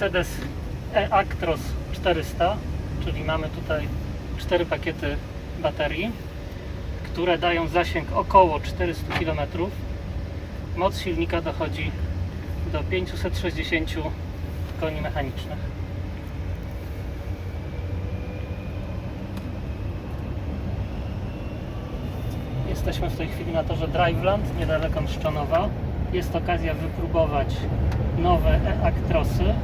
Mercedes e-Actros 400, czyli mamy tutaj cztery pakiety baterii, które dają zasięg około 400 km. Moc silnika dochodzi do 560 koni mechanicznych. Jesteśmy w tej chwili na torze Driveland, niedaleko Mszczonowa. Jest okazja wypróbować nowe e-Actrosy,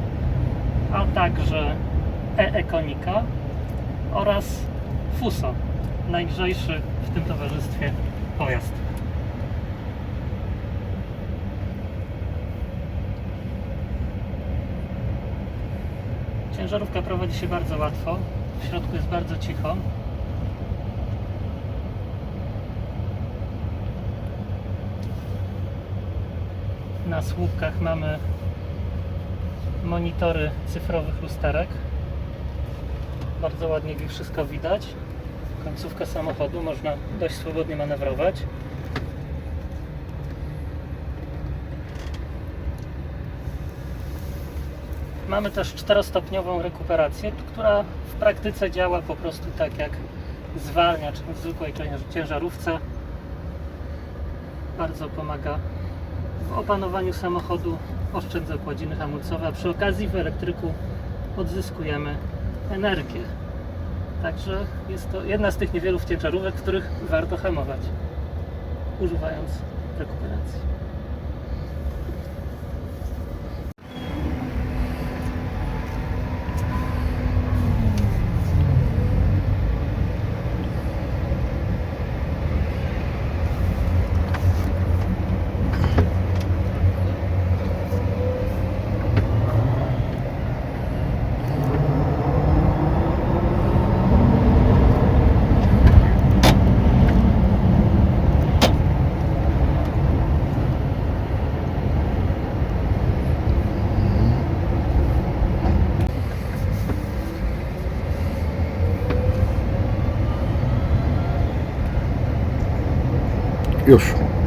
a także e-Econika oraz Fuso, najlżejszy w tym towarzystwie pojazd. Ciężarówka prowadzi się bardzo łatwo. W środku jest bardzo cicho. Na słupkach mamy monitory cyfrowych lusterek. Bardzo ładnie wszystko widać. Końcówka samochodu, można dość swobodnie manewrować. Mamy też czterostopniową rekuperację, która w praktyce działa po prostu tak jak zwalniacz w zwykłej cięż- ciężarówce. Bardzo pomaga w opanowaniu samochodu, oszczędza kładziny hamulcowe, a przy okazji w elektryku odzyskujemy energię. Także jest to jedna z tych niewielu ciężarówek, których warto hamować, używając rekuperacji. eu sou.